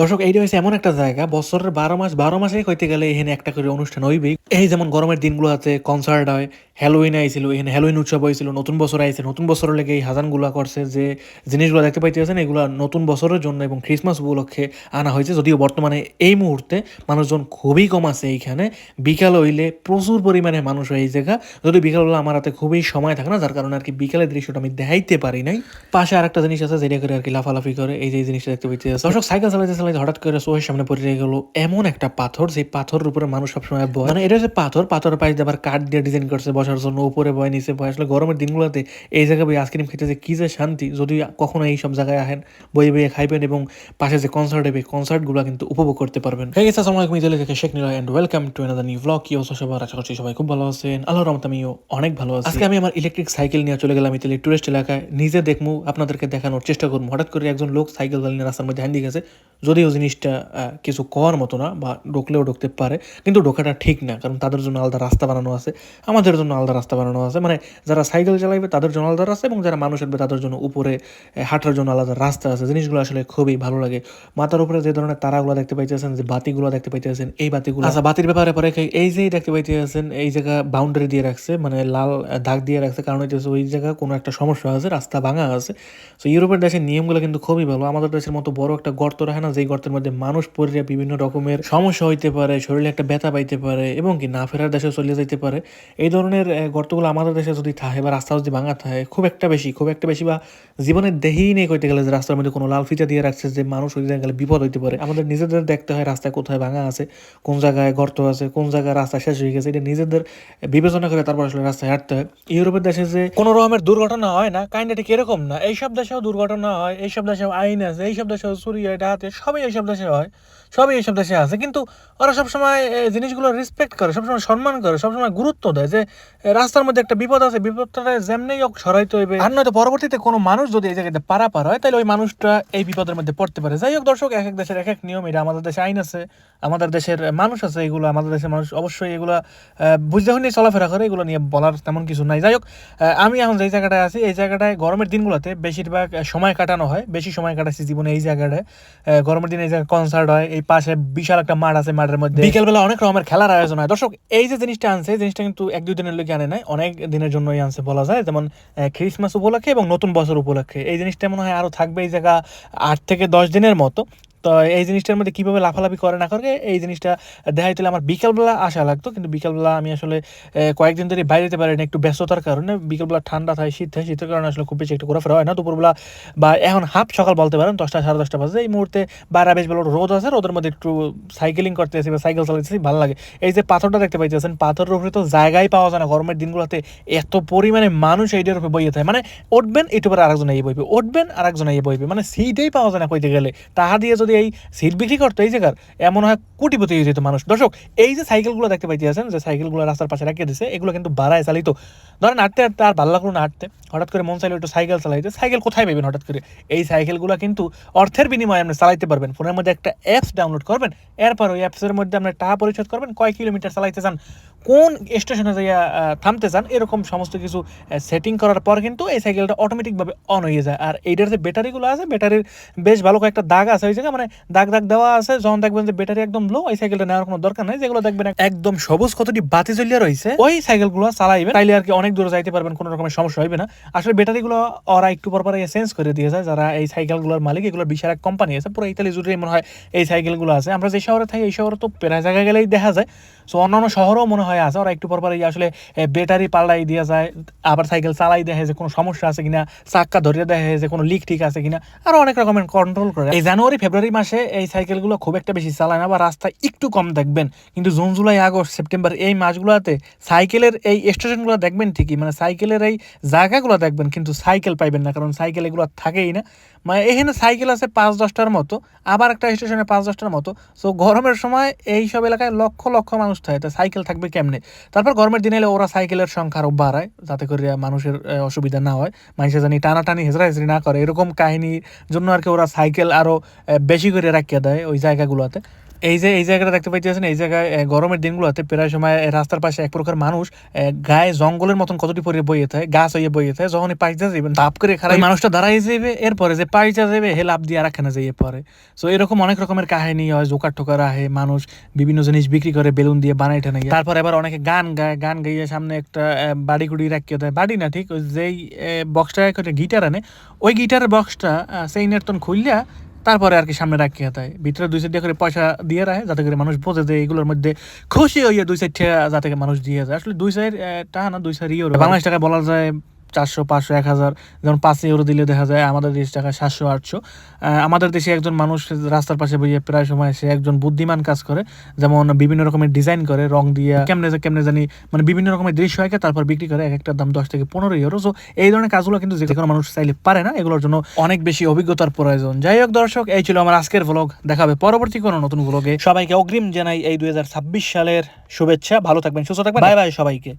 দর্শক, এইটা হচ্ছে এমন একটা জায়গা, বছরের বারো মাস, বারো মাসে কইতে গেলে এখানে একটা করে অনুষ্ঠান হইবেই। এই যেমন গরমের দিনগুলো আছে কনসার্ট হয় হ্যালোইন আইছিল, এখানে হ্যালোইন উৎসব হয়েছিল নতুন বছর আইছে, নতুন বছরের লেগে এই হাজানগুলো করছে, যে জিনিসগুলো দেখতে পাইতেছেন, এগুলো নতুন বছরের জন্য এবং খ্রিসমাস উপলক্ষে আনা হয়েছে। যদিও বর্তমানে এই মুহূর্তে মানুষজন খুবই কম আছে এইখানে। বিকাল হইলে প্রচুর পরিমাণে মানুষ হয় এই জায়গা। যদি বিকাল হলে আমার হাতে খুবই সময় থাকে না, যার কারণে আর কি বিকালের দৃশ্যটা আমি দেখাইতে পারি নাই। পাশে আর একটা জিনিস আছে, যেটা করে আর কি লাফালাফি করে, এই যে জিনিসটা দেখতে পাইতে দর্শক, সাইকেল চালাইতে চালাইতে হঠাৎ করে সোহের সামনে পড়ে গেল এমন একটা পাথর, সেই পাথরের উপরে মানুষ সবসময় বয়। মানে এটা হচ্ছে পাথর, পাথরের পাশে আবার কাঠ দিয়ে ডিজাইন করছে বসার জন্য, উপরে বয়, নিচে বয়। আসলে গরমের দিনগুলোতে এই জায়গায় বই আইসক্রিম খেতে যে কি যে শান্তি যদি কখনো এই সব জায়গায় আহেন বই বইয়ে খাইবেন এবং পাশে যে কনসার্ট হবে কনসার্টগুলো কিন্তু উপভোগ করতে পারবেন। হয়ে গেছে আসসালামু আলাইকুম ইতালি থেকে Sheikh Nila and welcome to another new blog কি অবস্থা সবার? আশা করছি সবাই খুব ভালো আছেন। আল্লাহ রহমত আমিও অনেক ভালো আছি। আজকে আমি আমার ইলেকট্রিক সাইকেল নিয়ে চলে গেলাম ইতালি টুরিস্ট এলাকায়। নিজে দেখমু, আপনাদেরকে দেখানোর চেষ্টা করব হঠাৎ করে একজন লোক সাইকেল চালিয়ে রাস্তার মধ্যে হ্যান্দি গেছে। যদিও জিনিসটা কিছু কওয়ার মতো না বা ঢুকলেও ঢুকতে পারে, কিন্তু ঢোকাটা ঠিক না, কারণ তাদের জন্য আলাদা রাস্তা বানানো আছে, আমাদের জন্য আলাদা রাস্তা বানানো আছে। মানে যারা সাইকেল চালাইবে তাদের জন্য আলাদা রাস্তা এবং যারা মানুষ আসবে তাদের জন্য উপরে হাঁটার জন্য আলাদা রাস্তা আছে। জিনিসগুলো আসলে খুবই ভালো লাগে। মাথার উপরে যে ধরনের তারাগুলো দেখতে পাইতেছেন, যে বাতিগুলো দেখতে পাইতেছেন, এই বাতিগুলো আচ্ছা বাতির ব্যাপারে পরে এই যে দেখতে পাইতেছেন, এই জায়গা বাউন্ডারি দিয়ে রাখছে মানে লাল দাগ দিয়ে রাখছে, কারণ হইতেছে ওই জায়গা কোনো একটা সমস্যা আছে, রাস্তা ভাঙা আছে। তো ইউরোপের দেশের নিয়মগুলো কিন্তু খুবই ভালো। আমাদের দেশের মতো বড় একটা গর্ত রাখে না যেই গর্তের মধ্যে মানুষ পড়ে বিভিন্ন রকমের সমস্যা হইতে পারে শরীরে একটা ব্যথা পাইতে পারে এবং কি না ফেরার দেশে চলে যেতে পারে। এই ধরনের গর্তগুলো আমাদের দেশে যদি থাকে বা রাস্তা যদি ভাঙা থাকে খুব একটা বেশি খুব একটা বেশি বা জীবনে দেহেই নেই কইতে গেলে যে রাস্তার মধ্যে কোনো লাল ফিতা দিয়ে রাখছে যে মানুষ ওই গেলে বিপদ হইতে পারে। আমাদের নিজেদের দেখতে হয় রাস্তায় কোথায় ভাঙা আছে কোন জায়গায় গর্ত আছে কোন জায়গায় রাস্তা শেষ হয়ে গেছে এটা নিজেদের বিবেচনা করে তারপর আসলে রাস্তায় হাঁটতে হয়। ইউরোপের দেশে যে কোনো রকমের দুর্ঘটনা হয় না কাইন্ডা ঠিক এরকম না। এইসব দেশেও দুর্ঘটনা হয় এইসব দেশেও আইন আছে এইসব দেশেও চুরি হয় ডাকাতি হয়, সবই এইসব দেশে হয় সবই এইসব দেশে আছে। কিন্তু ওরা সবসময় জিনিসগুলো রেসপেক্ট করে সবসময় সম্মান করে সবসময় গুরুত্ব দেয় যে রাস্তার মধ্যে একটা বিপদ আছে বিপদটা যেমনি হোক সরাইতে হইবে আর নয়তো পরবর্তীতে কোনো মানুষ যদি এই জায়গাতে পারা পার হয় তাহলে ওই মানুষটা এই বিপদের মধ্যে পড়তে পারে। যাই হোক দর্শক এক এক দেশের এক এক নিয়ম এটা আমাদের দেশে আইন আছে আমাদের দেশের মানুষ আছে এগুলো আমাদের দেশের মানুষ অবশ্যই এগুলো বুঝতে হলে চলাফেরা করে এগুলো নিয়ে বলার তেমন কিছু নাই। যাই হোক আমি এখন যে জায়গাটায় আছি এই জায়গাটায় গরমের দিনগুলোতে বেশিরভাগ সময় কাটানো হয় বেশি সময় কাটাচ্ছি জীবনে এই জায়গাটায়। আহ, গরমের দিনে যে কনসার্ট হয়, এই পাশে বিশাল একটা মাঠ আছে, মাঠের মধ্যে। বিকেলবেলা অনেক রকমের খেলার আয়োজন হয়। দর্শক, এই যে জিনিসটা আনছে জিনিসটা কিন্তু এক দুই দিনের লোক আনে নাই, অনেক দিনের জন্যই আনছে বলা যায়। যেমন ক্রিসমাস উপলক্ষে এবং নতুন বছর উপলক্ষে। এই জিনিসটা মনে হয় আরও থাকবে এই জায়গা আট থেকে দশ দিনের মতো। তো এই জিনিসটার মধ্যে কীভাবে লাফালাফি করে না করে এই জিনিসটা দেখাইতে হলে আমার বিকালবেলা আসা লাগতো। কিন্তু বিকালবেলা আমি আসলে কয়েকদিন ধরে বাইরে যেতে পারি না একটু ব্যস্ততার কারণে। বিকেলবেলা ঠান্ডা থাকে, শীত থাকে, শীতের কারণে আসলে খুব বেশি একটু ঘোরাফেরা হয় না। দুপুরবেলা বা এখন হাফ সকাল বলতে পারেন, দশটা, সাড়ে দশটা বাজে। এই মুহূর্তে বাইরে বেশ বেলা রোদ আছে, রোদের মধ্যে একটু সাইকেলিং করতে আসি বা সাইকেল চালাইতেছি ভালো লাগে। এই যে পাথরটা দেখতে পাইতেছেন, পাথরের উপরে তো জায়গায় পাওয়া যায় না। গরমের দিনগুলোতে এত পরিমাণে মানুষ এইটার উপরে বইয়ে থাকে। মানে উঠবেন একটু পরে আরেকজন এই বইবে উঠবেন আরেকজন এই বইবে মানে সিটেই পাওয়া যায় না কইতে গেলে। তাহা দিয়ে যদি এই সিট বিক্রি করতো, এই জায়গার এমন হয় কোটিপতি হয়ে যেত মানুষ। দর্শক, এই যে সাইকেলগুলো দেখতে পাইতেছেন যে সাইকেলগুলো রাস্তার পাশে রাখিয়ে দিছে, এগুলো কিন্তু বাড়ায় চালিত। ধরেন হাঁটতে হাঁটতে আর ভালো লাগল না হাঁটতে হঠাৎ করে মন চাইলে একটু সাইকেল চালাইতে সাইকেল কোথায় পাবেন হঠাৎ করে? এই সাইকেলগুলো কিন্তু অর্থের বিনিময়ে আপনি চালাইতে পারবেন। ফোনের মধ্যে একটা অ্যাপস ডাউনলোড করবেন, এরপর ওই অ্যাপসের মধ্যে আপনি টাকা পরিশোধ করবেন, কয় কিলোমিটার চালাইতে চান? কোন স্টেশনে যাইয়া থামতে চান এরকম সমস্ত কিছু সেটিং করার পর কিন্তু এই সাইকেলটা অটোমেটিকভাবে অন হয়ে যায়। আর এইটার যে ব্যাটারিগুলো আছে, ব্যাটারির বেশ ভালো কয়েকটা দাগ আছে, ওই জায়গায় মানে দাগ দাগ দেওয়া আছে। যখন দেখবেন যে ব্যাটারি একদম লো ওই সাইকেলটা নেওয়ার কোনো দরকার নাই। যেগুলো দেখবেন একদম সবুজ কতটি বাতি জ্বলিয়ে রয়েছে, ওই সাইকেলগুলো চালাইবেন। তাইলে আর কি অনেক দূরে যাইতে পারবেন, কোনো রকমের সমস্যা হইবে না। আসলে ব্যাটারিগুলো ওরা একটু পর পর চেঞ্জ করে দিয়ে যায়। যারা এই সাইকেলগুলোর মালিক, এগুলো বিশাল এক কোম্পানি আছে, পুরো ইতালি জুড়ে মনে হয় এই সাইকেলগুলো আছে। আমরা যে শহরে থাকি, এই শহরে তো প্রায় জায়গায় গেলেই দেখা যায়। সো অন্যান্য শহরেও মনে হয় আছে। ওরা একটু পর পর আসলে ব্যাটারি পাল্টাই দেওয়া যায়। আবার সাইকেল চালাই, দেখা যে কোনো সমস্যা আছে কিনা, চাক্কা ধরিয়ে দেখা যে কোনো লিক ঠিক আছে কিনা। আরও অনেক রকমের কন্ট্রোল করে। এই জানুয়ারি, ফেব্রুয়ারি মাসে এই সাইকেলগুলো খুব একটা বেশি চালায় না, বা রাস্তায় একটু কম দেখবেন। কিন্তু জুন, জুলাই, আগস্ট, সেপ্টেম্বর এই মাসগুলোতে সাইকেলের এই স্টেশনগুলো দেখবেন ঠিকই। মানে সাইকেলের এই জায়গাগুলো দেখবেন, কিন্তু সাইকেল পাইবেন না, কারণ সাইকেল এগুলো থাকেই না। মানে এখানে সাইকেল আছে পাঁচ, দশটার মতো, আবার একটা স্টেশনে পাঁচ, দশটার মতো। সো গরমের সময় এই সব এলাকায় লক্ষ লক্ষ মানুষ থাকে, তা সাইকেল থাকবে কেমনে? তারপর গরমের দিনে এলে ওরা সাইকেলের সংখ্যা আরও বাড়ায়, যাতে করে মানুষের অসুবিধা না হয়। মানুষের জানি টানাটানি হেজরা হেজরি না করে। এরকম কাহিনীর জন্য আর কি ওরা সাইকেল আরও বেশি করে রাখিয়ে দেয় ওই জায়গাগুলোতে। এই যে এই জায়গাটা দেখতে পাইতেছেন এই জায়গায় গরমের দিনগুলোতে প্রায় সময় রাস্তার পাশে এক প্রকার মানুষ গায়ে জঙ্গলের মতন কতটি পরে বইয়ে থাকে গাছ হইয়ে বইয়ে থাকে যখন পাইতে যাবেন তাপ করে খারাপ মানুষটা দাঁড়াই যাবে এরপরে যে পাইতে যাবে হে লাভ দিয়ে আর একখানে যাইয়ে পরে সো এরকম অনেক রকমের কাহিনী হয় জোকার টোকার আহে মানুষ বিভিন্ন জিনিস বিক্রি করে বেলুন দিয়ে বানাই টানাই তারপর এবার অনেকে গান গায় গান গাইয়ে সামনে একটা বাড়ি গুড়ি রাখিয়ে দেয় বাড়ি না ঠিক যেই বক্সটা করে গিটার আনে ওই গিটারের বক্সটা সেইনের তন খুললিয়া তারপরে আর কি সামনে রাখিয়া হাতে ভিতরে দুই সাইড করে পয়সা দিয়ে রাখে, যাতে করে মানুষ বোঝে যে এগুলোর মধ্যে খুশি হইয়া দুই সাইড যাতে মানুষ দিয়ে যায়। আসলে দুই সাইড টাকা না, দুই সাইড ইয়ে বাংলাদেশ টাকা বলা যায় চারশো পাঁচশো এক হাজার যেমন পাঁচ ইউরো দিলে দেখা যায় আমাদের দেশ টাকা সাতশো আটশো। আমাদের দেশে একজন মানুষ রাস্তার পাশে বইয়ে প্রায় সময় সে একজন বুদ্ধিমান কাজ করে যেমন বিভিন্ন রকমের ডিজাইন করে রং দিয়ে কেমনে কেমনে জানি মানে বিভিন্ন রকমের দৃশ্য আঁকে তারপর বিক্রি করে এক একটা দাম দশ থেকে পনেরো ইউরো সো এই ধরনের কাজগুলো কিন্তু যে কোনো মানুষ চাইলে পারে না এগুলোর জন্য অনেক বেশি অভিজ্ঞতার প্রয়োজন। যাই হোক দর্শক এই ছিল আমার আজকের ভ্লগ দেখাবে পরবর্তী কোনো নতুন ভ্লগে সবাইকে অগ্রিম জানাই এই দুই হাজার ছাব্বিশ সালের শুভেচ্ছা। ভালো থাকবেন সুস্থ থাকবেন। বাই বাই সবাইকে।